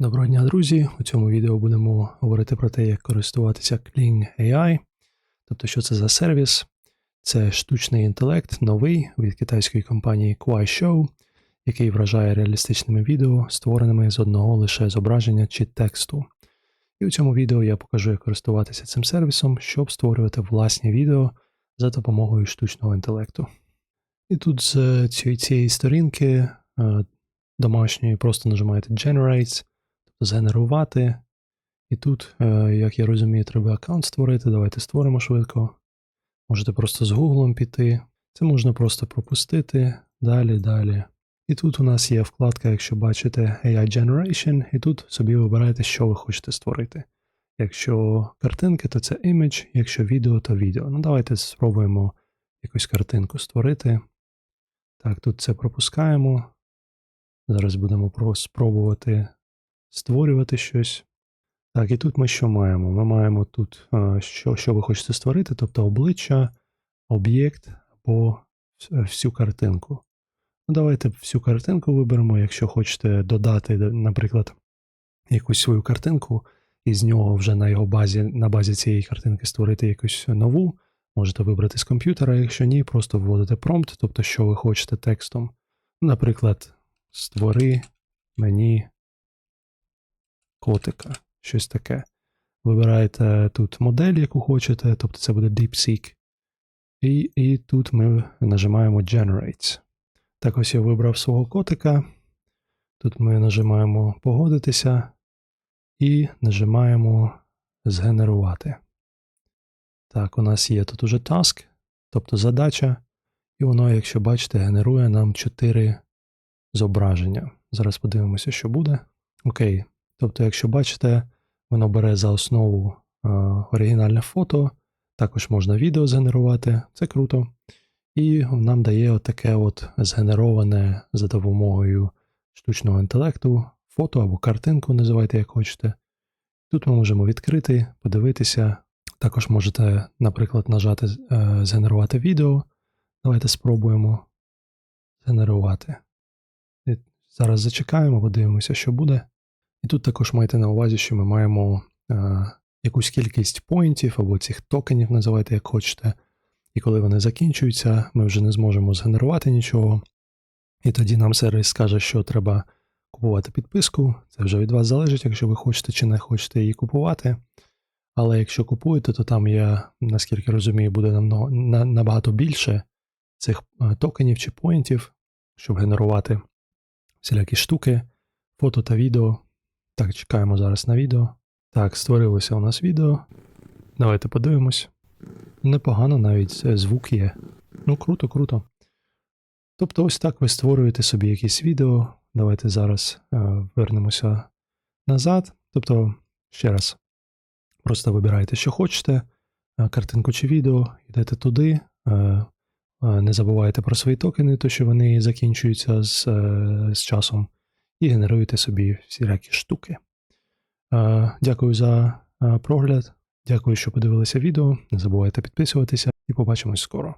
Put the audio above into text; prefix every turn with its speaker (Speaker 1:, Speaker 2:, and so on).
Speaker 1: Доброго дня, друзі! У цьому відео будемо говорити про те, як користуватися Kling AI. Тобто, що це за сервіс? Це штучний інтелект, новий від китайської компанії Kuaishou, який вражає реалістичними відео, створеними з одного лише зображення чи тексту. І у цьому відео я покажу, як користуватися цим сервісом, щоб створювати власні відео за допомогою штучного інтелекту. І тут з цієї, сторінки е, домашньої просто нажимаєте Generates, тобто згенерувати. І тут, е, як я розумію, треба аккаунт створити. Давайте створимо швидко. Можете просто з Google піти. Це можна просто пропустити. Далі, далі. І тут у нас є вкладка, якщо бачите, AI Generation, і тут собі вибираєте, що ви хочете створити. Якщо картинки, то це image, якщо відео, то відео. Ну, давайте спробуємо якусь картинку створити. Так, тут це пропускаємо. Зараз будемо спробувати створювати щось. Так, і тут ми що маємо? Ми маємо тут, е, що, що ви хочете створити, тобто обличчя, об'єкт або всю картинку. Ну, давайте всю картинку виберемо, якщо хочете додати, наприклад, якусь свою картинку, і з нього вже на його базі, на базі цієї картинки створити якусь нову. Можете вибрати з комп'ютера, якщо ні, просто вводите промпт, тобто, що ви хочете текстом. Наприклад, створи мені котика, щось таке. Вибираєте тут модель, яку хочете, тобто це буде DeepSeek. І, і тут ми нажимаємо Generates. Так ось я вибрав свого котика. Тут ми нажимаємо погодитися і нажимаємо згенерувати. Так, у нас є тут уже task, тобто задача, і воно, якщо бачите, генерує нам 4 зображення. Зараз подивимося, що буде. Окей. Тобто, якщо бачите, воно бере за основу е, оригінальне фото, також можна відео згенерувати, це круто. І нам дає отаке от згенероване за допомогою штучного інтелекту фото або картинку, називайте як хочете. Тут ми можемо відкрити, подивитися. Також можете, наприклад, нажати е, згенерувати відео. Давайте спробуємо згенерувати. І зараз зачекаємо, подивимося, що буде. І тут також майте на увазі, що ми маємо е, якусь кількість поінтів або цих токенів, називайте як хочете. І коли вони закінчуються, ми вже не зможемо згенерувати нічого. І тоді нам сервіс скаже, що треба купувати підписку. Це вже від вас залежить, якщо ви хочете чи не хочете її купувати. Але якщо купуєте, то там є, наскільки розумію, буде набагато більше цих е, токенів чи поінтів, щоб генерувати всілякі штуки, фото та відео. Так, чекаємо зараз на відео. Так, створилося у нас відео. Давайте подивимось. Непогано навіть звук є. Ну, круто, круто. Тобто, ось так ви створюєте собі якісь відео. Давайте зараз е, вернемося назад. Тобто, ще раз, просто вибираєте, що хочете, е, картинку чи відео, йдете туди. Е, е, не забувайте про свої токени, то що вони закінчуються з, е, з часом, і генеруєте собі всілякі штуки. Е, Дякую за е, прогляд. Дякую, що подивилися відео. Не забувайте підписуватися і побачимось скоро.